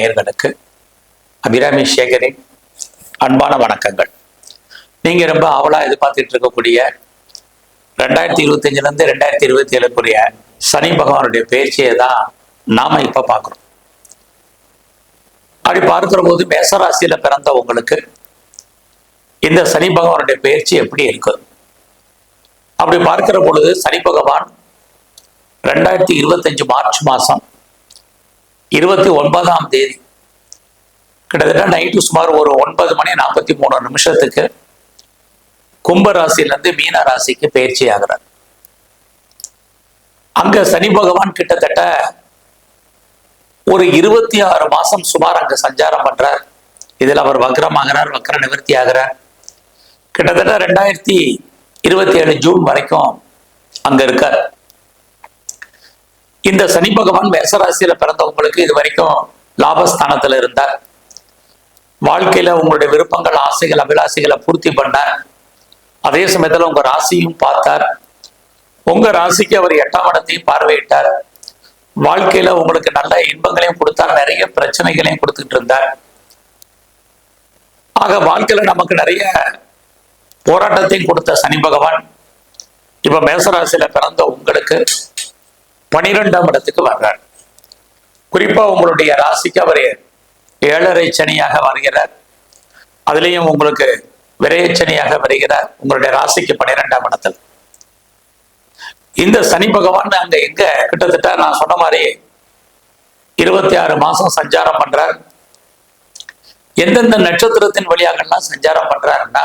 நேயர்களுக்கு அபிராமி சேகரின் அன்பான வணக்கங்கள். நீங்கள் ரொம்ப ஆவலாக எதிர்பார்த்துட்டு இருக்கக்கூடிய ரெண்டாயிரத்தி இருபத்தஞ்சிலேருந்து ரெண்டாயிரத்தி இருபத்தி ஏழுக்குரிய சனி பகவானுடைய பயிற்சியை தான் நாம் இப்போ பார்க்குறோம். அப்படி பார்க்குற போது மேசராசியில் பிறந்த உங்களுக்கு இந்த சனி பகவானுடைய பயிற்சி எப்படி இருக்கு? அப்படி பார்க்கிற பொழுது சனி பகவான் ரெண்டாயிரத்தி இருபத்தஞ்சு மார்ச் மாதம் இருபத்தி ஒன்பதாம் தேதி. கிட்டத்தட்ட நைட்டு சுமார் ஒரு ஒன்பது மணி நாற்பத்தி மூணு நிமிஷத்துக்கு கும்ப ராசியிலிருந்து மீன ராசிக்கு பயிற்சி ஆகிறார். அங்க சனி பகவான் கிட்டத்தட்ட ஒரு இருபத்தி ஆறு மாசம் சுமார் அங்க சஞ்சாரம் பண்றார். இதில் அவர் வக்ரம் ஆகிறார் வக்ர நிவர்த்தி ஆகிறார். கிட்டத்தட்ட ரெண்டாயிரத்தி இருபத்தி ஏழு ஜூன் வரைக்கும் அங்க இருக்கார். இந்த சனி பகவான் மேசராசியில பிறந்தவங்களுக்கு இது வரைக்கும் லாபஸ்தானத்துல இருந்தார். வாழ்க்கையில உங்களுடைய விருப்பங்கள் ஆசைகள் அபிலாசைகளை பூர்த்தி பண்ணார். அதே சமயத்துல உங்க ராசியும் பார்த்தார். உங்க ராசிக்கு அவர் எட்டாம் இடத்தையும் பார்வையிட்டார். வாழ்க்கையில உங்களுக்கு நல்ல இன்பங்களையும் கொடுத்தார். நிறைய பிரச்சனைகளையும் கொடுத்துட்டு இருந்தார். ஆக வாழ்க்கையில நமக்கு நிறைய போராட்டத்தையும் கொடுத்த சனி பகவான். இப்ப மேசராசியில பிறந்த உங்களுக்கு பனிரெண்டாம் இடத்துக்கு வர்றார். குறிப்பா உங்களுடைய ராசிக்கு அவர் ஏழரை சனியாக வருகிறார். அதுலேயும் உங்களுக்கு விரையச்சனியாக வருகிறார். உங்களுடைய ராசிக்கு பன்னிரெண்டாம் இடத்தில். இந்த சனி பகவான் அங்க எங்க? கிட்டத்தட்ட நான் சொன்ன மாதிரி இருபத்தி ஆறு மாசம் சஞ்சாரம் பண்றார். எந்தெந்த நட்சத்திரத்தின் வழியாகலாம் சஞ்சாரம் பண்றாருன்னா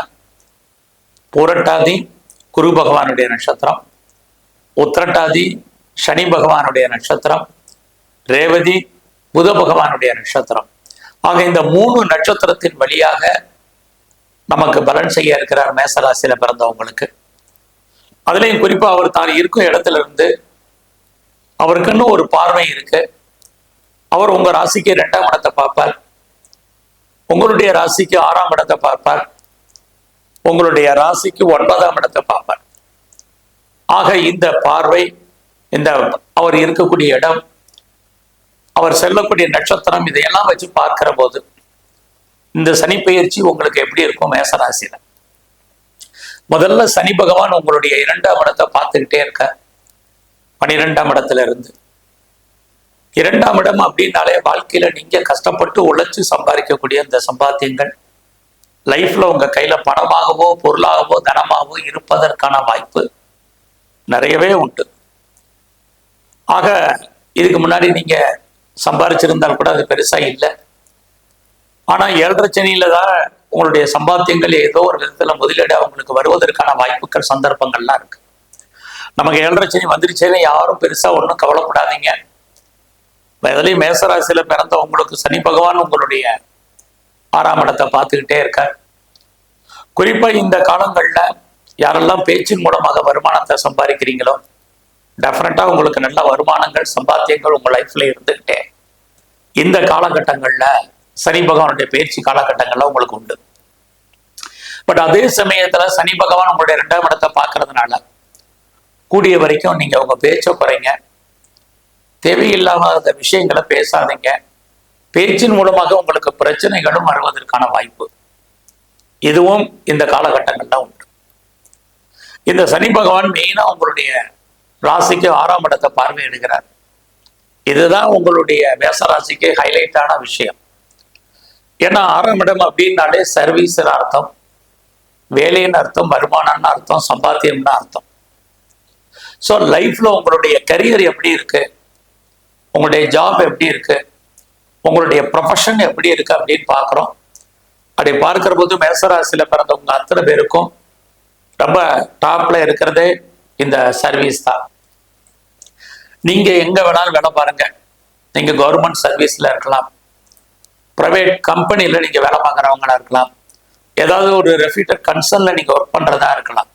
பூரட்டாதி குரு பகவானுடைய நட்சத்திரம் உத்திரட்டாதி சனி பகவானுடைய நட்சத்திரம் ரேவதி புத பகவானுடைய நட்சத்திரம். ஆக இந்த மூணு நட்சத்திரத்தின் வழியாக நமக்கு பலன் செய்ய இருக்கிறார் மேசராசியில பிறந்தவங்களுக்கு. அதுலேயும் குறிப்பா அவர் தான் இருக்கும் இடத்துல இருந்து அவருக்குன்னு ஒரு பார்வை இருக்கு. அவர் உங்க ராசிக்கு ரெண்டாம் இடத்தை பார்ப்பார். உங்களுடைய ராசிக்கு ஆறாம் இடத்தை பார்ப்பார். உங்களுடைய ராசிக்கு ஒன்பதாம் இடத்தை பார்ப்பார். ஆக இந்த பார்வை இந்த அவர் இருக்கக்கூடிய இடம் அவர் செல்லக்கூடிய நட்சத்திரம் இதையெல்லாம் வச்சு பார்க்கிற போது இந்த சனி பயிற்சி உங்களுக்கு எப்படி இருக்கும் மேசராசியில? முதல்ல சனி பகவான் உங்களுடைய இரண்டாம் இடத்தை பார்த்துக்கிட்டே இருக்க பனிரெண்டாம் இடத்துல இருந்து. இரண்டாம் இடம் அப்படின்னாலே வாழ்க்கையில நீங்க கஷ்டப்பட்டு உழைச்சு சம்பாதிக்கக்கூடிய இந்த சம்பாத்தியங்கள். லைஃப்ல உங்க கையில பணமாகவோ பொருளாகவோ தனமாகவோ இருப்பதற்கான வாய்ப்பு நிறையவே உண்டு. ஆக இதுக்கு முன்னாடி நீங்க சம்பாரிச்சிருந்தால் கூட அது பெருசா இல்லை. ஆனா ஏழரை சனியில தான் உங்களுடைய சம்பாத்தியங்கள் ஏதோ ஒரு விதத்துல முதலீடு அவங்களுக்கு வருவதற்கான வாய்ப்புகள் சந்தர்ப்பங்கள்லாம் இருக்கு. நமக்கு ஏழரை சனி வந்துருச்சேன்னு யாரும் பெருசா ஒன்றும் கவலைப்படாதீங்க. எதுலையும் மேசராசியில பிறந்த உங்களுக்கு சனி பகவான் உங்களுடைய ஆறாம் இடத்தை பார்த்துக்கிட்டே இருக்க குறிப்பா இந்த காலங்கள்ல யாரெல்லாம் பேச்சின் மூலமாக வருமானத்தை சம்பாதிக்கிறீங்களோ டெஃபினட்டா உங்களுக்கு நல்ல வருமானங்கள் சம்பாத்தியங்கள் உங்க லைஃப்ல இருந்துகிட்டே. இந்த காலகட்டங்கள்ல சனி பகவானுடைய பயிற்சி காலகட்டங்கள்ல உங்களுக்கு உண்டு. பட் அதே சமயத்துல சனி பகவான் உங்களுடைய ரெண்டாம் இடத்தை பார்க்கறதுனால கூடிய வரைக்கும் நீங்க உங்க பேச்ச குறைங்க. தேவையில்லாத விஷயங்களை பேசாதீங்க. பேச்சின் மூலமாக உங்களுக்கு பிரச்சனைகளும் வருவதற்கான வாய்ப்பு. இதுவும் இந்த காலகட்டங்கள்ல உண்டு. இந்த சனி பகவான் மெயினா உங்களுடைய ராசிக்கு ஆறாம் இடத்தை பார்வையிடுகிறார் இதுதான் உங்களுடைய மேசராசிக்கு ஹைலைட்டான விஷயம். ஏன்னா ஆறாம் இடம் அப்படின்னாலே சர்வீஸ்னு அர்த்தம். வேலைன்னு அர்த்தம் வருமானம்னு அர்த்தம் சம்பாத்தியம்னு அர்த்தம். ஸோ லைஃப்ல உங்களுடைய கரியர் எப்படி இருக்கு? உங்களுடைய ஜாப் எப்படி இருக்கு? உங்களுடைய ப்ரொஃபஷன் எப்படி இருக்கு அப்படின்னு பார்க்குறோம். அப்படி பார்க்குற போது மேசராசியில் பிறந்தவங்க அத்தனை பேருக்கும் ரொம்ப டாப்ல இருக்கிறதே இந்த சர்வீஸ் தான். நீங்க எங்க வேணாலும் வேலை பாருங்க. நீங்க கவர்மெண்ட் சர்வீஸ்ல இருக்கலாம். ப்ரைவேட் கம்பெனியில் நீங்கள் வேலை பார்க்குறவங்களா இருக்கலாம். ஏதாவது ஒரு ரெஃப்யூட்டர் கன்சர்னில் நீங்கள் ஒர்க் பண்ணுறதா இருக்கலாம்.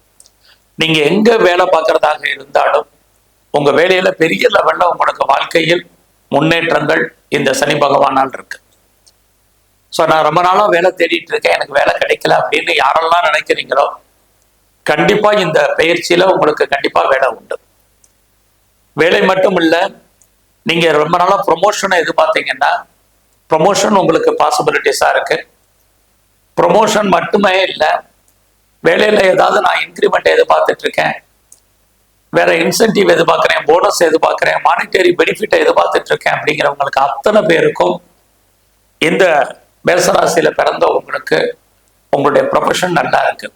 நீங்கள் எங்கே வேலை பார்க்குறதாக இருந்தாலும் உங்கள் வேலையில் பெரிய லெவலில் உங்களுக்கு வாழ்க்கையில் முன்னேற்றங்கள் இந்த சனி பகவானால் இருக்கு. ஸோ நான் ரொம்ப நாளாக வேலை தேடிட்டு இருக்கேன். எனக்கு வேலை கிடைக்கல அப்படின்னு யாரெல்லாம் நினைக்கிறீங்களோ கண்டிப்பாக இந்த பயிற்சியில் உங்களுக்கு கண்டிப்பாக வேலை உண்டு. வேலை மட்டும் இல்லை நீங்கள் ரொம்ப நாளாக ப்ரொமோஷனை எதிர்பார்த்தீங்கன்னா ப்ரொமோஷன் உங்களுக்கு பாசிபிலிட்டிஸா இருக்கு. ப்ரொமோஷன் மட்டுமே இல்லை வேலையில் ஏதாவது நான் இன்க்ரிமெண்ட் எதிர்பார்த்துட்டு இருக்கேன் வேற இன்சென்டிவ் எதிர்பார்க்குறேன் போனஸ் எதிர்பார்க்குறேன் மானிட்டரி பெனிஃபிட்டை எதிர்பார்த்துட்டு இருக்கேன் அப்படிங்கிறவங்களுக்கு அத்தனை பேருக்கும் இந்த மேசராசியில பிறந்தவங்களுக்கு உங்களுடைய ப்ரொஃபஷன் நல்லா இருக்கு.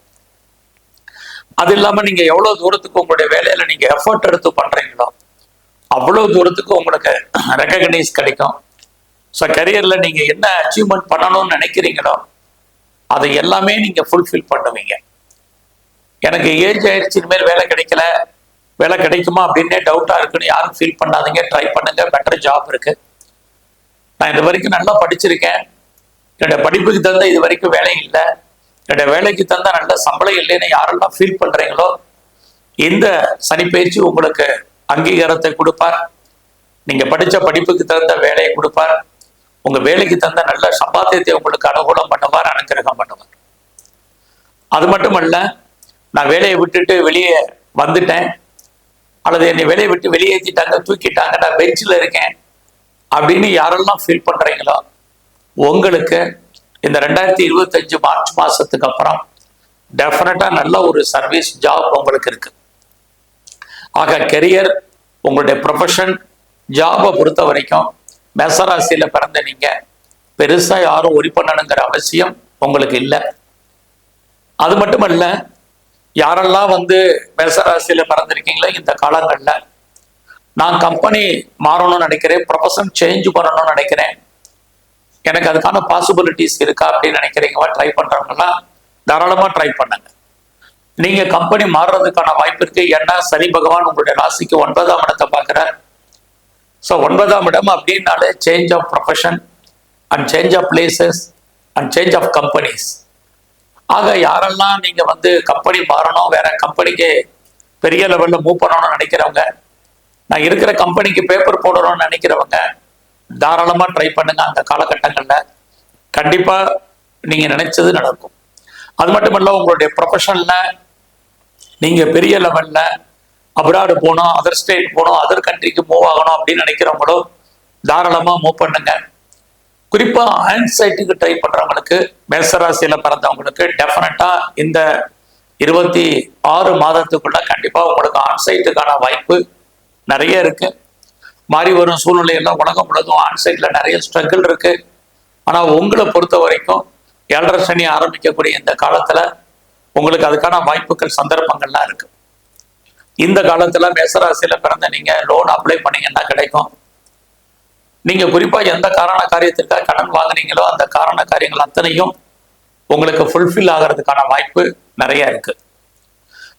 அது இல்லாம நீங்க எவ்வளவு தூரத்துக்கு உங்களுடைய வேலையில நீங்க எஃபர்ட் எடுத்து பண்றீங்களோ அவ்வளோ தூரத்துக்கு உங்களுக்கு ரெக்கக்னைஸ் கிடைக்கும். ஸோ கரியரில் நீங்கள் என்ன அச்சீவ்மெண்ட் பண்ணணும்னு நினைக்கிறீங்களோ அதை எல்லாமே நீங்கள் ஃபுல்ஃபில் பண்ணுவீங்க. எனக்கு ஏஜ் ஆயிடுச்சு இனிமேல் வேலை கிடைக்கல வேலை கிடைக்குமா அப்படின்னே டவுட்டாக இருக்குன்னு யாரும் ஃபீல் பண்ணாதீங்க ட்ரை பண்ணுங்க பெட்டர் ஜாப் இருக்குது நான் இது வரைக்கும் நல்லா படிச்சிருக்கேன். என்னோட படிப்புக்கு தகுந்த இது வரைக்கும் வேலை இல்லை. என்னோட வேலைக்கு தகுந்த நல்ல சம்பளம் இல்லைன்னு யாரெல்லாம் ஃபீல் பண்ணுறீங்களோ இந்த சனிப்பயிற்சி உங்களுக்கு அங்கீகாரத்தை கொடுப்பார். நீங்க படிச்ச படிப்புக்கு தகுந்த வேலையை கொடுப்பார். உங்க வேலைக்கு தகுந்த நல்ல சம்பாத்தியத்தை உங்களுக்கு அனுகூலம் பண்ணுவார் அனுக்கிரகம் பண்ணுவார். அது மட்டுமல்ல நான் வேலையை விட்டுட்டு வெளியே வந்துட்டேன். அல்லது என்னை வேலையை விட்டு வெளியேற்றிட்டாங்க தூக்கிட்டாங்க நான் பெஞ்சில் இருக்கேன் அப்படின்னு யாரெல்லாம் ஃபீல் பண்றீங்களோ உங்களுக்கு இந்த ரெண்டாயிரத்தி இருபத்தஞ்சு மார்ச் மாசத்துக்கு அப்புறம் டெஃபினட்டா நல்ல ஒரு சர்வீஸ் ஜாப் உங்களுக்கு இருக்கு. ஆக கெரியர் உங்களுடைய ப்ரொஃபஷன் ஜாபை பொறுத்த வரைக்கும் மேசராசியில் பிறந்த நீங்கள் பெருசாக யாரும் ஒரி பண்ணணுங்கிற அவசியம் உங்களுக்கு இல்லை. அது மட்டுமல்ல யாரெல்லாம் வந்து மேசராசியில் பிறந்திருக்கீங்களோ இந்த காலங்களில் நான் கம்பெனி மாறணும்னு நினைக்கிறேன் ப்ரொஃபஷன் சேஞ்ச் பண்ணணும்னு நினைக்கிறேன். எனக்கு அதுக்கான பாசிபிலிட்டிஸ் இருக்கா அப்படின்னு நினைக்கிறீங்களா? ட்ரை பண்ணுறவங்கலாம் தாராளமாக ட்ரை பண்ணுங்க. நீங்க கம்பெனி மாறுறதுக்கான வாய்ப்பு இருக்கு ஏன்னா சனி பகவான் உங்களுடைய ராசிக்கு ஒன்பதாம் இடத்தை பார்க்கிறார். ஸோ ஒன்பதாம் இடம் அப்படின்னாலே change of profession and change of places and change of companies ஆக யாரெல்லாம் நீங்க வந்து கம்பெனி மாறணும் வேற கம்பெனிக்கு பெரிய லெவல்ல மூவ் பண்ணணும்னு நினைக்கிறவங்க நான் இருக்கிற கம்பெனிக்கு பேப்பர் போடணும்னு நினைக்கிறவங்க தாராளமாக ட்ரை பண்ணுங்க அந்த காலகட்டங்களில். கண்டிப்பாக நீங்கள் நினைச்சது நடக்கும். அது மட்டும் இல்லை உங்களுடைய ப்ரொஃபஷனில் நீங்க பெரிய லெவல்ல அப்ராடு போகணும் அதர் ஸ்டேட் போகணும் அதர் கண்ட்ரிக்கு மூவ் ஆகணும் அப்படின்னு நினைக்கிறவங்களும் தாராளமா மூவ் பண்ணுங்க. குறிப்பா ஆன்சைட்டுக்கு ட்ரை பண்றவங்களுக்கு மேசராசியில பிறந்தவங்களுக்கு டெஃபினட்டா இந்த இருபத்தி ஆறு மாதத்துக்குள்ள கண்டிப்பா உங்களுக்கு ஆன்சைட்டுக்கான வாய்ப்பு நிறைய இருக்கு. மாறி வரும் சூழ்நிலையில உலகம் முழுதும் ஆன்சைட்ல நிறைய ஸ்ட்ரகிள் இருக்கு. ஆனா உங்களை பொறுத்த வரைக்கும் ஏழரை சனி ஆரம்பிக்கக்கூடிய இந்த காலத்துல உங்களுக்கு அதுக்கான வாய்ப்புகள் சந்தர்ப்பங்கள்லாம் இருக்கு. இந்த காலத்துல மேசராசியில பிறந்த நீங்க லோன் அப்ளை பண்ணீங்கன்னா கிடைக்கும். நீங்க குறிப்பா எந்த காரண காரியத்திற்காக கடன் வாங்குனீங்களோ அந்த காரண காரியங்கள் அத்தனையும் உங்களுக்கு ஃபுல்ஃபில் ஆகிறதுக்கான வாய்ப்பு நிறைய இருக்கு.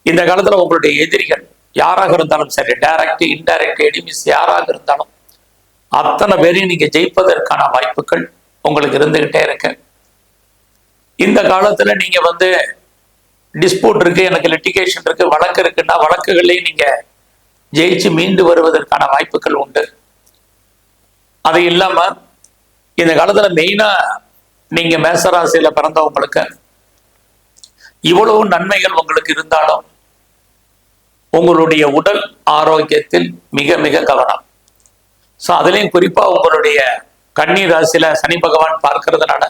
இந்த காலத்துல உங்களுடைய எதிரிகள் யாராக இருந்தாலும் சரி டைரக்ட் இன்டைரக்ட் எனிமிஸ் யாராக இருந்தாலும் அத்தனை பேரையும் நீங்க ஜெயிப்பதற்கான வாய்ப்புகள் உங்களுக்கு இருந்துகிட்டே இருக்கு. இந்த காலத்துல நீங்க வந்து டிஸ்பியூட் இருக்கு எனக்கு லிட்டிகேஷன் இருக்கு வழக்கு இருக்குன்னா வழக்குகளையும் நீங்க ஜெயிச்சு மீண்டு வருவதற்கான வாய்ப்புகள் உண்டு. அது இல்லாம இந்த காலத்துல மெயினா நீங்க மேசராசியில பிறந்தவங்களுக்கு இவ்வளவு நன்மைகள் உங்களுக்கு இருந்தாலும் உங்களுடைய உடல் ஆரோக்கியத்தில் மிக மிக கவனம். ஸோ அதுலேயும் குறிப்பாக உங்களுடைய கன்னி ராசியில சனி பகவான் பார்க்கறதுனால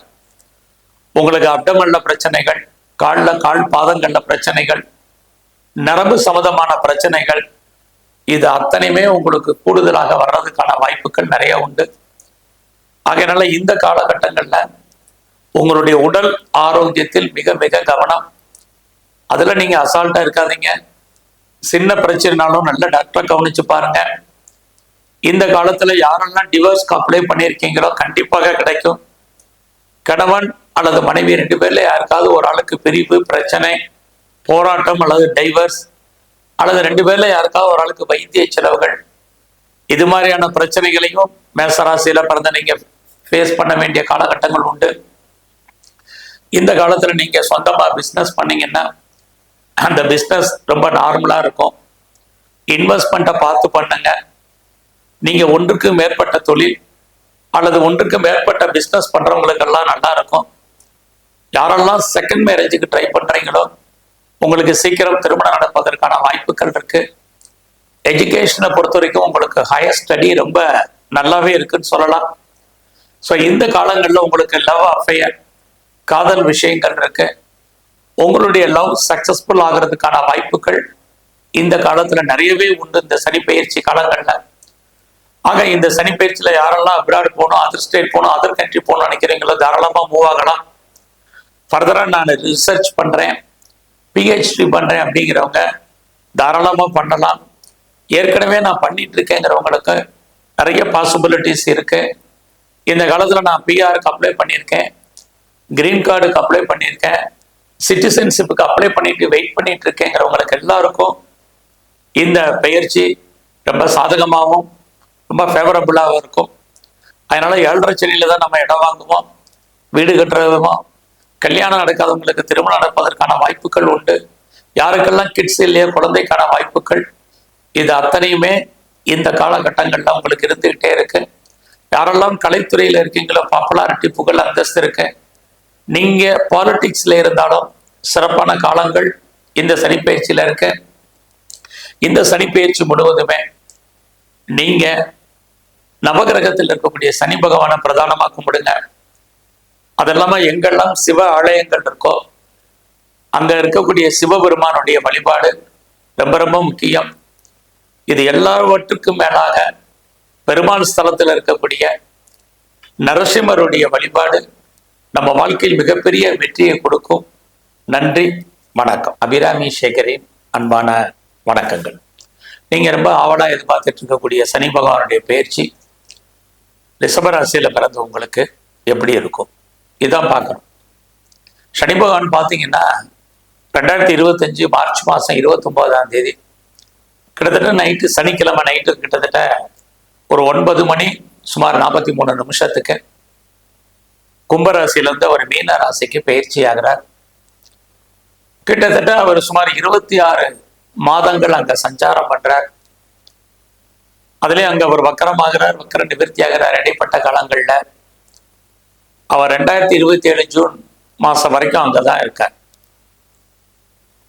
உங்களுக்கு அப்டமல்ல பிரச்சனைகள் காலில் கால் பாதங்கள்ல பிரச்சனைகள் நரம்பு சம்மந்தமான பிரச்சனைகள் இது அத்தனையுமே உங்களுக்கு கூடுதலாக வர்றதுக்கான வாய்ப்புகள் நிறைய உண்டு. ஆகையினால இந்த காலகட்டங்கள்ல உங்களுடைய உடல் ஆரோக்கியத்தில் மிக மிக கவனம். அதுல நீங்க அசால்ட்டா இருக்காதீங்க. சின்ன பிரச்சனைனாலும் நல்ல டாக்டரை கவனிச்சு பாருங்க. இந்த காலத்துல யாரெல்லாம் டிவோர்ஸ்க்கு அப்ளை பண்ணியிருக்கீங்களோ கண்டிப்பாக கிடைக்கும். கணவன் அல்லது மனைவி ரெண்டு பேர்ல யாருக்காவது ஒரு ஆளுக்கு பிரிவு பிரச்சனை போராட்டம் அல்லது டைவர்ஸ் அல்லது ரெண்டு பேர்ல யாருக்காவது ஒரு ஆளுக்கு வைத்திய செலவுகள் இது மாதிரியான பிரச்சனைகளையும் மேசராசியில பிறந்த நீங்க ஃபேஸ் பண்ண வேண்டிய காலகட்டங்கள் உண்டு. இந்த காலத்துல நீங்க சொந்தமா பிஸ்னஸ் பண்ணீங்கன்னா அந்த பிஸ்னஸ் ரொம்ப நார்மலா இருக்கும். இன்வெஸ்ட்மெண்ட்டை பார்த்து பண்ணுங்க. நீங்க ஒன்றுக்கு மேற்பட்ட தொழில் அல்லது ஒன்றுக்கு மேற்பட்ட பிஸ்னஸ் பண்றவங்களுக்கெல்லாம் நல்லா இருக்கும். யாரெல்லாம் செகண்ட் மேரேஜுக்கு ட்ரை பண்றீங்களோ உங்களுக்கு சீக்கிரம் திருமணம் நடப்பதற்கான வாய்ப்புகள் இருக்கு. எஜுகேஷனை பொறுத்த வரைக்கும் உங்களுக்கு ஹையர் ஸ்டடி ரொம்ப நல்லாவே இருக்குன்னு சொல்லலாம். ஸோ இந்த காலங்களில் உங்களுக்கு லவ் அஃபையர் காதல் விஷயங்கள் இருக்கு. உங்களுடைய லவ் சக்சஸ்ஃபுல் ஆகிறதுக்கான வாய்ப்புகள் இந்த காலத்தில் நிறையவே உண்டு இந்த சனி பயிற்சி காலங்கள்ல. ஆக இந்த சனி யாரெல்லாம் அப்ராட் போகணும் அதர் ஸ்டேட் போகணும் அதர் கண்ட்ரி போகணும்னு நினைக்கிறீங்களோ தாராளமாக மூவ் ஆகலாம். ஃபர்தராக நான் ரிசர்ச் பண்ணுறேன் பிஹெச்டி பண்ணுறேன் அப்படிங்கிறவங்க தாராளமாக பண்ணலாம். ஏற்கனவே நான் பண்ணிட்டு இருக்கேங்கிறவங்களுக்கு நிறைய பாசிபிலிட்டிஸ் இருக்கு. இந்த காலத்தில் நான் பிஆருக்கு அப்ளை பண்ணியிருக்கேன். கிரீன் கார்டுக்கு அப்ளை பண்ணியிருக்கேன். சிட்டிசன்ஷிப்புக்கு அப்ளை பண்ணிட்டு வெயிட் பண்ணிட்டு இருக்கேங்கிறவங்களுக்கு எல்லாருக்கும் இந்த பயிற்சி ரொம்ப சாதகமாகவும் ரொம்ப ஃபேவரபுளாகவும் இருக்கும். அதனால ஏழரை செடியில தான் நம்ம இடம் வாங்குவோம். வீடு கட்டுறதுமோ கல்யாணம் நடக்காதவங்களுக்கு திருமணம் நடப்பதற்கான வாய்ப்புகள் உண்டு. யாருக்கெல்லாம் கிட்ஸ் இல்லையோ குழந்தைக்கான வாய்ப்புகள் இது அத்தனையுமே இந்த காலகட்டங்களில் உங்களுக்கு இருந்துகிட்டே இருக்கு. யாரெல்லாம் கலைத்துறையில இருக்கீங்களோ பாப்புலாரிட்டி புகழ் அந்தஸ்து இருக்கு. நீங்க பாலிட்டிக்ஸ்ல இருந்தாலும் சிறப்பான காலங்கள் இந்த சனிப்பயிற்சியில இருக்கு. இந்த சனிப்பெயர்ச்சி முழுவதுமே நீங்க நவகிரகத்தில் இருக்கக்கூடிய சனி பகவானை பிரதானமா கும்பிடுங்க அது இல்லாம எங்கெல்லாம் சிவ ஆலயங்கள் இருக்கோ அங்க இருக்கக்கூடிய சிவபெருமானுடைய வழிபாடு ரொம்ப ரொம்ப முக்கியம். இது எல்லாவற்றுக்கும் மேலாக பெருமாள் ஸ்தலத்தில் இருக்கக்கூடிய நரசிம்மருடைய வழிபாடு நம்ம வாழ்க்கையில் மிகப்பெரிய வெற்றியை கொடுக்கும். நன்றி வணக்கம். அபிராமி சேகரின் அன்பான வணக்கங்கள். நீங்க ரொம்ப ஆவலா எதிர்பார்த்துட்டு இருக்கக்கூடிய சனி பகவானுடைய பயிற்சி ரிஷபராசியில பிறந்த உங்களுக்கு எப்படி இருக்கும்? இதான் பார்க்கணும். சனி பகவான் பார்த்தீங்கன்னா ரெண்டாயிரத்தி இருபத்தஞ்சு மார்ச் மாதம் இருபத்தொம்போதாம் தேதி கிட்டத்தட்ட நைட்டு சனிக்கிழமை நைட்டு கிட்டத்தட்ட ஒரு ஒன்பது மணி சுமார் நாற்பத்தி மூணு நிமிஷத்துக்கு கும்பராசியிலேருந்து அவர் மீன ராசிக்கு பயிற்சி ஆகிறார். கிட்டத்தட்ட அவர் சுமார் இருபத்தி ஆறு மாதங்கள் அங்க சஞ்சாரம் பண்ணுறார் அதுலயும் அங்க அவர் வக்கரமாகிறார் வக்கர நிவர்த்தி ஆகிறார் இடைப்பட்ட காலங்களில். அவர் ரெண்டாயிரத்தி இருபத்தி ஏழு ஜூன் மாசம் வரைக்கும் அங்கதான் இருக்கார்.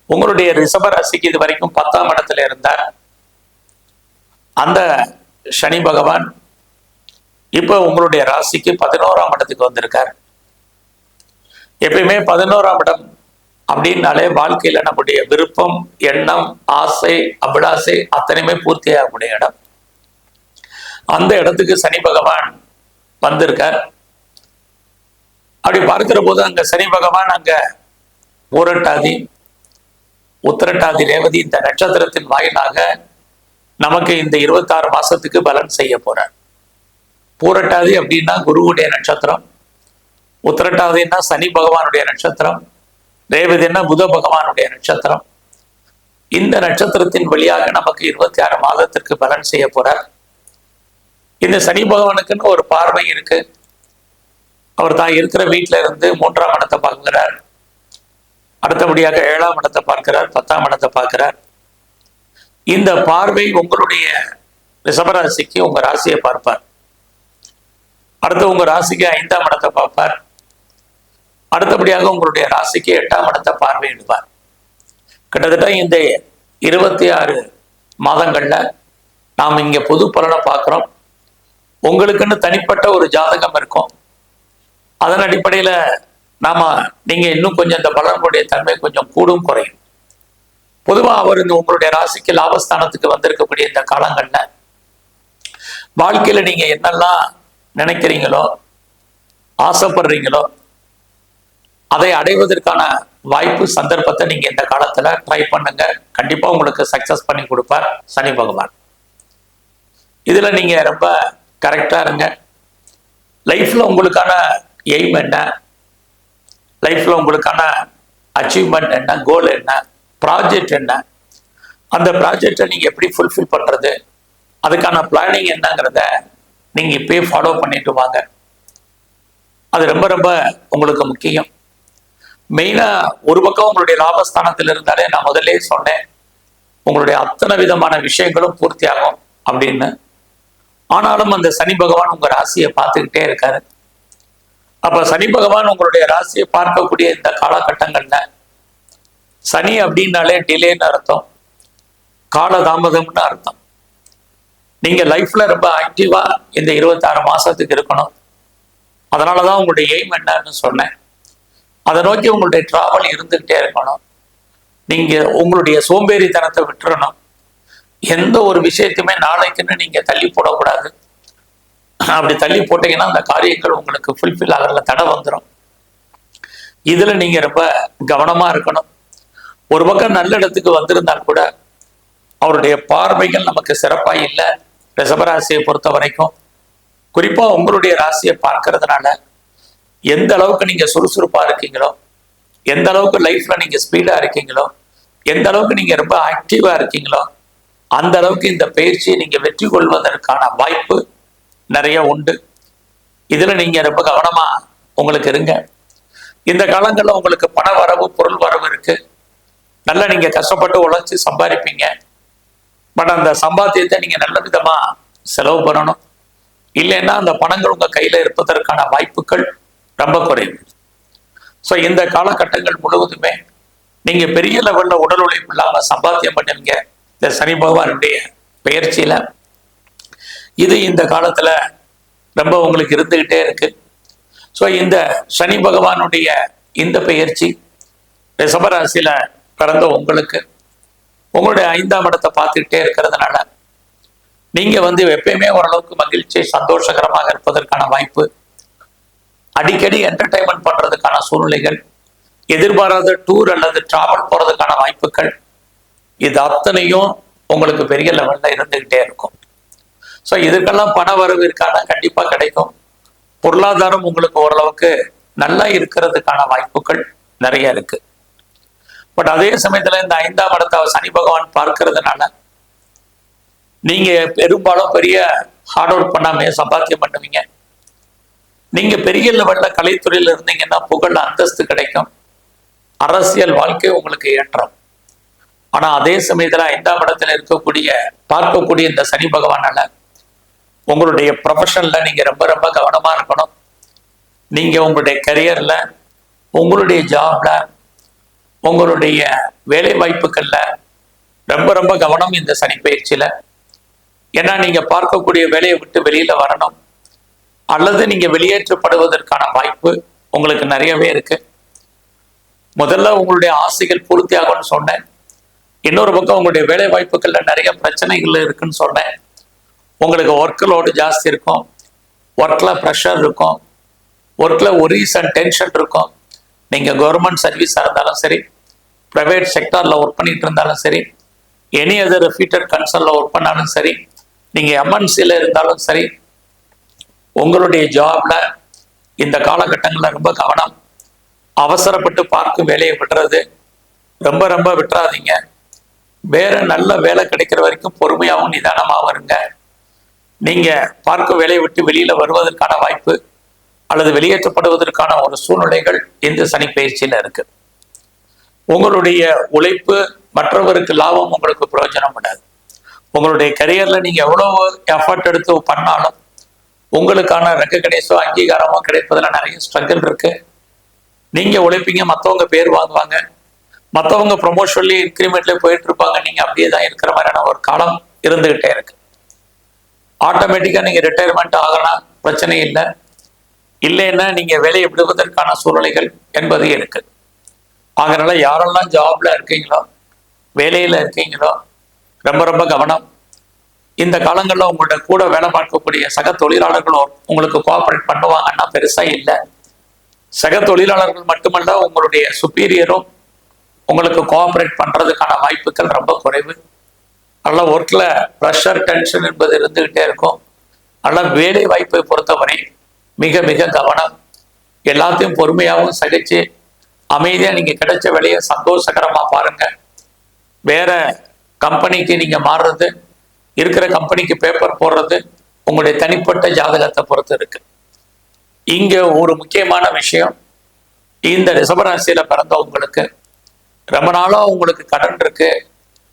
உங்களுடைய ரிஷப ராசிக்கு இது வரைக்கும் பத்தாம் இடத்துல இருந்தார். அந்த சனி பகவான் இப்ப உங்களுடைய ராசிக்கு பதினோராம் இடத்துக்கு வந்திருக்கார். எப்பயுமே பதினோராம் இடம் அப்படின்னாலே வாழ்க்கையில நம்முடைய விருப்பம் எண்ணம் ஆசை அபிலாசை அத்தனையுமே பூர்த்தியாகக்கூடிய இடம். அந்த இடத்துக்கு சனி பகவான் வந்திருக்கார். அப்படி பார்க்கிற போது அங்க சனி பகவான் அங்க ஊரட்டாதி உத்திரட்டாதி ரேவதி இந்த நட்சத்திரத்தின் வாயிலாக நமக்கு இந்த இருபத்தாறு மாசத்துக்கு பலன் செய்ய போறார். பூரட்டாதி அப்படின்னா குருவுடைய நட்சத்திரம் உத்திரட்டாதின்னா சனி பகவானுடைய நட்சத்திரம் ரேவதினா புத பகவானுடைய நட்சத்திரம். இந்த நட்சத்திரத்தின் வழியாக நமக்கு இருபத்தி ஆறு மாதத்திற்கு பலன் செய்ய போறார். இந்த சனி பகவானுக்குன்னு ஒரு பார்வை இருக்கு. அவர் தான் இருக்கிற வீட்டில இருந்து மூன்றாம் இடத்தை பார்க்கிறார். அடுத்தபடியாக ஏழாம் இடத்தை பார்க்கிறார் பத்தாம் இடத்தை பார்க்கிறார். இந்த பார்வை உங்களுடைய ரிஷபராசிக்கு உங்க ராசியை பார்ப்பார். அடுத்து உங்க ராசிக்கு ஐந்தாம் இடத்தை பார்ப்பார். அடுத்தபடியாக உங்களுடைய ராசிக்கு எட்டாம் இடத்தை பார்வையிடுவார். கிட்டத்தட்ட இந்த இருபத்தி ஆறு மாதங்கள்ல நாம் இங்க புது பலனை பார்க்குறோம். உங்களுக்குன்னு தனிப்பட்ட ஒரு ஜாதகம் இருக்கும். அதன் அடிப்படையில் நாம நீங்க இன்னும் கொஞ்சம் இந்த பலன்களுடைய தன்மை கொஞ்சம் கூடும் குறையும். பொதுவாக அவர் இந்த உங்களுடைய ராசிக்கு லாபஸ்தானத்துக்கு வந்திருக்கக்கூடிய இந்த காலங்கள்ல வாழ்க்கையில நீங்க என்னெல்லாம் நினைக்கிறீங்களோ ஆசைப்படுறீங்களோ அதை அடைவதற்கான வாய்ப்பு சந்தர்ப்பத்தை நீங்க இந்த காலத்துல ட்ரை பண்ணுங்க. கண்டிப்பா உங்களுக்கு சக்சஸ் பண்ணி கொடுப்பார் சனி பகவான். இதுல நீங்க ரொம்ப கரெக்டா இருங்க. லைஃப்ல உங்களுக்கான எய்ம் என்ன? லைஃப்பில் உங்களுக்கான அச்சீவ்மெண்ட் என்ன? கோல் என்ன? ப்ராஜெக்ட் என்ன? அந்த ப்ராஜெக்டை நீங்கள் எப்படி ஃபுல்ஃபில் பண்ணுறது அதுக்கான பிளானிங் என்னங்கிறத நீங்கள் இப்பயே ஃபாலோ பண்ணிட்டு வாங்க. அது ரொம்ப ரொம்ப உங்களுக்கு முக்கியம். மெயினாக ஒரு பக்கம் உங்களுடைய லாபஸ்தானத்தில் இருந்தாலே நான் முதல்ல சொன்னேன் உங்களுடைய அத்தனை விதமான விஷயங்களும் பூர்த்தி ஆகும் அப்படின்னு. ஆனாலும் அந்த சனி பகவான் உங்கள் ராசியை பார்த்துக்கிட்டே இருக்காரு. அப்ப சனி பகவான் உங்களுடைய ராசியை பார்க்கக்கூடிய இந்த காலகட்டங்கள்ல சனி அப்படின்னாலே டிலேன்னு அர்த்தம் காலதாமதம்னு அர்த்தம். நீங்க லைஃப்ல ரொம்ப ஆக்டிவா இந்த இருபத்தாறு மாசத்துக்கு இருக்கணும். அதனாலதான் உங்களுடைய எய்ம் என்னன்னு சொன்னேன். அதை நோக்கி உங்களுடைய டிராவல் இருந்துகிட்டே இருக்கணும். நீங்க உங்களுடைய சோம்பேறித்தனத்தை விட்டுறணும். எந்த ஒரு விஷயத்தையுமே நாளைக்குன்னு நீங்க தள்ளி போடக்கூடாது. அப்படி தள்ளி போட்டீங்கன்னா அந்த காரியங்கள் உங்களுக்கு ஃபுல்ஃபில் ஆகிறதுல தடை வந்துடும் இதுல நீங்க ரொம்ப கவனமா இருக்கணும். ஒரு பக்கம் நல்ல இடத்துக்கு வந்திருந்தால் கூட அவருடைய பார்வைகள் நமக்கு சிறப்பாக இல்லை. ரிசபராசியை பொறுத்த வரைக்கும் குறிப்பாக உங்களுடைய ராசியை பார்க்கறதுனால எந்த அளவுக்கு நீங்கள் சுறுசுறுப்பாக இருக்கீங்களோ எந்த அளவுக்கு லைஃப்பில் நீங்கள் ஸ்பீடாக இருக்கீங்களோ எந்த அளவுக்கு நீங்கள் ரொம்ப ஆக்டிவாக இருக்கீங்களோ அந்த அளவுக்கு இந்த பயிற்சியை நீங்கள் வெற்றி கொள்வதற்கான வாய்ப்பு நிறைய உண்டு. இதில் நீங்கள் ரொம்ப கவனமாக உங்களுக்கு இருங்க. இந்த காலங்களில் உங்களுக்கு பண வரவு பொருள் வரவு இருக்குது நல்லா நீங்கள் கஷ்டப்பட்டு உழைச்சி சம்பாதிப்பீங்க. பட் அந்த சம்பாத்தியத்தை நீங்கள் நல்ல விதமாக செலவு பண்ணணும். இல்லைன்னா அந்த பணங்கள் உங்கள் கையில் இருப்பதற்கான வாய்ப்புகள் ரொம்ப குறைவு. ஸோ இந்த காலகட்டங்கள் முழுவதுமே நீங்கள் பெரிய லெவலில் உடல் உழைப்பு இல்லாமல் சம்பாத்தியம் பண்ணுவீங்க இந்த சனி பகவானுடைய பயிற்சியில் இது இந்த காலத்துல ரொம்ப உங்களுக்கு இருந்துகிட்டே இருக்கு. ஸோ இந்த சனி பகவானுடைய இந்த பயிற்சி ரிஷபராசியில பிறந்த உங்களுக்கு உங்களுடைய ஐந்தாம் இடத்தை பார்த்துக்கிட்டே இருக்கிறதுனால நீங்க வந்து எப்பயுமே ஓரளவுக்கு மகிழ்ச்சி சந்தோஷகரமாக இருப்பதற்கான வாய்ப்பு அடிக்கடி என்டர்டைன்மெண்ட் பண்றதுக்கான சூழ்நிலைகள் எதிர்பாராத டூர் அல்லது டிராவல் போறதுக்கான வாய்ப்புகள் இது அத்தனையும் உங்களுக்கு பெரிய லெவல்ல இருந்துகிட்டே இருக்கும். ஸோ இதுக்கெல்லாம் பண வரவு இருக்கானா கண்டிப்பா கிடைக்கும். பொருளாதாரம் உங்களுக்கு ஓரளவுக்கு நல்லா இருக்கிறதுக்கான வாய்ப்புகள் நிறைய இருக்கு. பட் அதே சமயத்துல இந்த ஐந்தாம் இடத்தை சனி பகவான் பார்க்கறதுனால நீங்க பெரும்பாலும் பெரிய ஹார்ட் ஒர்க் பண்ணாம சம்பாத்தியம் பண்ணுவீங்க. நீங்க பெரிய லெவல்ல கலைத்துறையில் இருந்தீங்கன்னா புகழ் அந்தஸ்து கிடைக்கும். அரசியல் வாழ்க்கை உங்களுக்கு ஏற்றம். ஆனா அதே சமயத்துல ஐந்தாம் இடத்துல இருக்கக்கூடிய பார்க்கக்கூடிய இந்த சனி பகவானால உங்களுடைய ப்ரொஃபஷனில் நீங்கள் ரொம்ப ரொம்ப கவனமாக இருக்கணும். நீங்கள் உங்களுடைய கரியரில் உங்களுடைய ஜாப்ல உங்களுடைய வேலை வாய்ப்புகளில் ரொம்ப ரொம்ப கவனம் இந்த சனி ஏன்னா நீங்கள் பார்க்கக்கூடிய வேலையை விட்டு வெளியில் வரணும். அல்லது நீங்கள் வெளியேற்றப்படுவதற்கான வாய்ப்பு உங்களுக்கு நிறையவே இருக்குது முதல்ல உங்களுடைய ஆசைகள் பூர்த்தியாகும்னு சொன்னேன். இன்னொரு பக்கம் உங்களுடைய வேலை வாய்ப்புகளில் நிறைய பிரச்சனைகள் இருக்குன்னு சொன்னேன். உங்களுக்கு ஒர்க் லோடு ஜாஸ்தி இருக்கும். ஒர்க்கில் ப்ரெஷர் இருக்கும். ஒர்க்கில் ஒரீஸ் அண்ட் டென்ஷன் இருக்கும். நீங்கள் கவர்மெண்ட் சர்வீஸாக இருந்தாலும் சரி ப்ரைவேட் செக்டாரில் ஒர்க் பண்ணிட்டு இருந்தாலும் சரி எனி அதர் ரெஃபீட்டட் கன்சர்னில் ஒர்க் பண்ணாலும் சரி நீங்கள் எம்என்சியில் இருந்தாலும் சரி உங்களுடைய ஜாபில் இந்த காலகட்டங்களில் ரொம்ப கவனம். அவசரப்பட்டு பார்க்கும் வேலையை விடுறது. ரொம்ப ரொம்ப விட்டுறாதீங்க. வேற நல்ல வேலை கிடைக்கிற வரைக்கும் பொறுமையாகவும் நிதானமாகவும் இருங்க. நீங்க பார்க்கும் வேலையை விட்டு வெளியில வருவதற்கான வாய்ப்பு அல்லது வெளியேற்றப்படுவதற்கான ஒரு சூழ்நிலைகள் இந்த சனி பயிற்சியில இருக்கு. உங்களுடைய உழைப்பு மற்றவருக்கு லாபம் உங்களுக்கு பிரயோஜனம் பண்ணாது உங்களுடைய கரியர்ல நீங்க எவ்வளவு எஃபர்ட் எடுத்து பண்ணாலும் உங்களுக்கான ரெக்ககனைஸோ அங்கீகாரமோ கிடைப்பதில் நிறைய ஸ்ட்ரகிள் இருக்கு. நீங்க உழைப்பீங்க மற்றவங்க பேர் வாங்குவாங்க. மற்றவங்க ப்ரொமோஷன்லயே இன்க்ரிமெண்ட்லேயே போயிட்டு இருப்பாங்க. நீங்க அப்படியே தான் இருக்கிற மாதிரியான ஒரு காலம் இருந்துகிட்டே இருக்கு. ஆட்டோமேட்டிக்காக நீங்கள் ரிட்டையர்மெண்ட் ஆகலாம் பிரச்சனை இல்லை. இல்லைன்னா நீங்கள் வேலையை விடுவதற்கான சூழ்நிலைகள் என்பது இருக்குது அதனால யாரெல்லாம் ஜாப்ல இருக்கீங்களோ வேலையில் இருக்கீங்களோ ரொம்ப ரொம்ப கவனம். இந்த காலங்களில் உங்கள்கிட்ட கூட வேலை பார்க்கக்கூடிய சக தொழிலாளர்களும் உங்களுக்கு கோஆபரேட் பண்ணுவாங்கன்னா பெருசாக இல்லை. சக தொழிலாளர்கள் மட்டுமல்ல உங்களுடைய சுப்பீரியரும் உங்களுக்கு கோஆபரேட் பண்ணுறதுக்கான வாய்ப்புகள் ரொம்ப குறைவு. நல்ல ஒர்க்கில் ப்ரெஷர் டென்ஷன் என்பது இருந்துக்கிட்டே இருக்கும். ஆனால் வேலை வாய்ப்பை பொறுத்தவரை மிக மிக கவனம். எல்லாத்தையும் பொறுமையாகவும் சகிச்சு அமைதியாக நீங்கள் கிடைச்ச வேலையை சந்தோஷகரமாக பாருங்கள் வேற கம்பெனிக்கு நீங்கள் மாறுறது இருக்கிற கம்பெனிக்கு பேப்பர் போடுறது உங்களுடைய தனிப்பட்ட ஜாதகத்தை பொறுத்து இருக்கு. இங்கே ஒரு முக்கியமான விஷயம் இந்த ரிசபராசியில் பிறந்த உங்களுக்கு ரொம்ப நாளாக உங்களுக்கு கடன் இருக்குது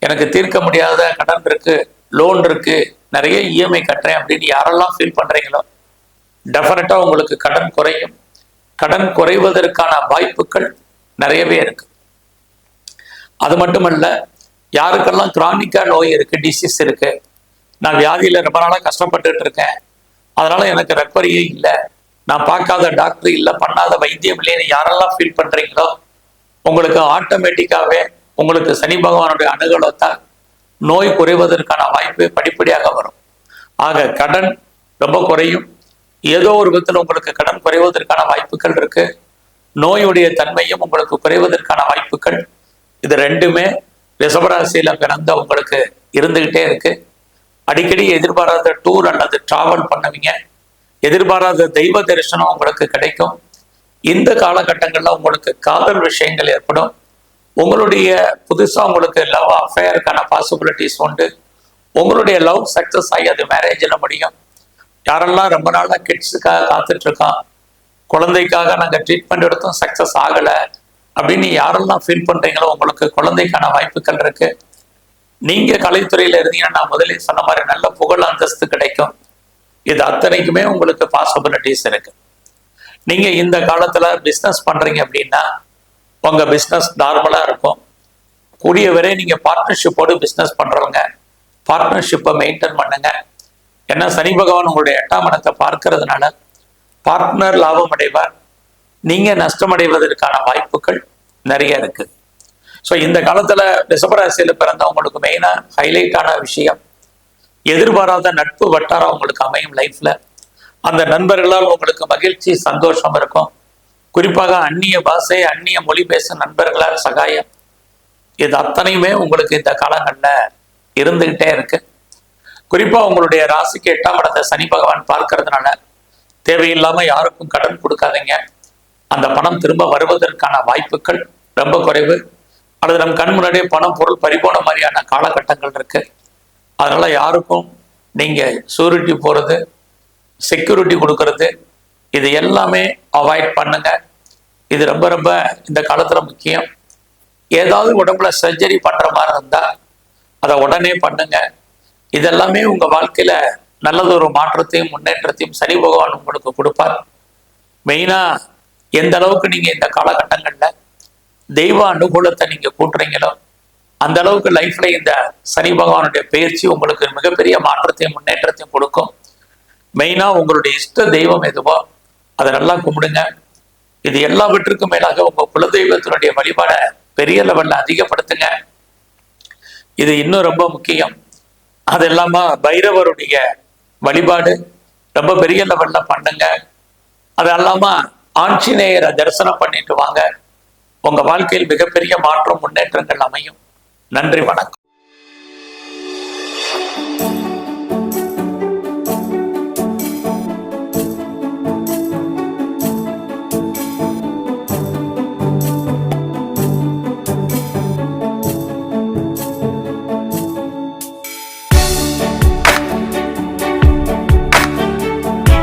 எனக்கு தீர்க்க முடியாத கடன் இருக்கு லோன் இருக்கு நிறைய இஎம்ஐ கட்டுறேன் அப்படின்னு யாரெல்லாம் ஃபீல் பண்றீங்களோ டெஃபினட்டா உங்களுக்கு கடன் குறையும். கடன் குறைவதற்கான வாய்ப்புகள் நிறையவே இருக்கு. அது மட்டுமல்ல யாருக்கெல்லாம் கிரானிக்கா நோய் இருக்கு டிசீஸ் இருக்கு நான் வியாதியில ரொம்ப நாளாக கஷ்டப்பட்டுட்டு இருக்கேன் அதனால எனக்கு ரெக்கவரியே இல்லை நான் பார்க்காத டாக்டர் இல்லை பண்ணாத வைத்தியம் இல்லைன்னு யாரெல்லாம் ஃபீல் பண்றீங்களோ உங்களுக்கு ஆட்டோமேட்டிக்காவே உங்களுக்கு சனி பகவானுடைய அணுகலத்தால் நோய் குறைவதற்கான வாய்ப்பு படிப்படியாக வரும். ஆக கடன் ரொம்ப குறையும். ஏதோ ஒரு விதத்தில் உங்களுக்கு கடன் குறைவதற்கான வாய்ப்புகள் இருக்கு. நோயுடைய தன்மையும் உங்களுக்கு குறைவதற்கான வாய்ப்புகள். இது ரெண்டுமே ரிஷபராசியில பிறந்த உங்களுக்கு இருந்துகிட்டே இருக்கு. அடிக்கடி எதிர்பாராத டூர் அல்லது டிராவல் பண்ணுவீங்க. எதிர்பாராத தெய்வ தரிசனம் உங்களுக்கு கிடைக்கும். இந்த காலகட்டங்களில் உங்களுக்கு காதல் விஷயங்கள் ஏற்படும். உங்களுடைய புதுசாக உங்களுக்கு லவ் அஃபேருக்கான பாசிபிலிட்டிஸ் உண்டு. உங்களுடைய லவ் சக்ஸஸ் ஆகி அது மேரேஜில் முடியும். யாரெல்லாம் ரொம்ப நாளாக கிட்ஸுக்காக காத்துட்டு இருக்கான் குழந்தைக்காக நாங்கள் ட்ரீட்மெண்ட் எடுத்தும் சக்ஸஸ் ஆகலை அப்படின்னு யாரெல்லாம் ஃபீல் பண்ணுறீங்களோ உங்களுக்கு குழந்தைக்கான வாய்ப்புகள் இருக்கு. நீங்கள் கலைத்துறையில் இருந்தீங்கன்னா நான் முதலே சொன்ன மாதிரி நல்ல புகழ் அந்தஸ்து கிடைக்கும். இது அத்தனைக்குமே உங்களுக்கு பாசிபிலிட்டிஸ் இருக்கு. நீங்கள் இந்த காலத்தில் பிஸ்னஸ் பண்ணுறீங்க அப்படின்னா உங்க பிஸ்னஸ் நார்மலா இருக்கும். கூடிய வரை நீங்க பார்ட்னர்ஷிப்போடு பிஸ்னஸ் பண்றவங்க பார்ட்னர்ஷிப்பை மெயின்டைன் பண்ணுங்க. ஏன்னா சனி பகவான் உங்களுடைய எட்டாம் இடத்தை பார்க்கறதுனால பார்ட்னர் லாபம் அடைவார். நீங்க நஷ்டமடைவதற்கான வாய்ப்புகள் நிறைய இருக்கு. ஸோ இந்த காலத்துல பிறந்த உங்களுக்கு மெயினா ஹைலைட்டான விஷயம் எதிர்பாராத நட்பு வட்டாரம் உங்களுக்கு அமையும் லைஃப்ல அந்த நண்பர்களால் உங்களுக்கு மகிழ்ச்சி சந்தோஷம் இருக்கும். குறிப்பாக அந்நிய பாஷை அந்நிய மொழி பேசும் நண்பர்களால் சகாயம். இது அத்தனையுமே உங்களுக்கு இந்த காலங்களில் இருந்துகிட்டே இருக்கு. குறிப்பா உங்களுடைய ராசிக்கு எட்டாம் இடத்தை சனி பகவான் பார்க்கறதுனால தேவையில்லாம யாருக்கும் கடன் கொடுக்காதீங்க. அந்த பணம் திரும்ப வருவதற்கான வாய்ப்புகள் ரொம்ப குறைவு. அல்லது நம் கண் முன்னாடியே பணம் பொருள் பறிபோன மாதிரியான காலகட்டங்கள் இருக்கு. அதனால யாருக்கும் நீங்க சூரிட்டி போறது செக்யூரிட்டி கொடுக்கறது இது எல்லாமே அவாய்ட் பண்ணுங்க. இது ரொம்ப ரொம்ப இந்த காலத்துல முக்கியம். ஏதாவது உடம்புல சர்ஜரி பண்ற மாதிரி இருந்தா அதை உடனே பண்ணுங்க. இதெல்லாமே உங்க வாழ்க்கையில நல்லதொரு மாற்றத்தையும் முன்னேற்றத்தையும் சனி பகவான் உங்களுக்கு கொடுப்பார். மெயினா எந்த அளவுக்கு நீங்க இந்த காலகட்டங்கள்ல தெய்வ அனுகூலத்தை நீங்க கூட்டுறீங்களோ அந்த அளவுக்கு லைஃப்ல இந்த சனி பகவானுடைய பயிற்சி உங்களுக்கு மிகப்பெரிய மாற்றத்தையும் முன்னேற்றத்தையும் கொடுக்கும். மெயினா உங்களுடைய இஷ்ட தெய்வம் எதுவோ அதை நல்லா கும்பிடுங்க. இது எல்லாவற்றுக்கும் மேலாக உங்க குலதெய்வத்தினுடைய வழிபாடை பெரிய லெவல்ல அதிகப்படுத்துங்க. இது இன்னும் ரொம்ப முக்கியம். அது இல்லாம பைரவருடைய வழிபாடு ரொம்ப பெரிய லெவல்ல பண்ணுங்க. அது இல்லாம ஆஞ்சநேயரை தரிசனம் பண்ணிட்டு வாங்க. உங்க வாழ்க்கையில் மிகப்பெரிய மாற்றம் முன்னேற்றங்கள் அமையும். நன்றி வணக்கம்.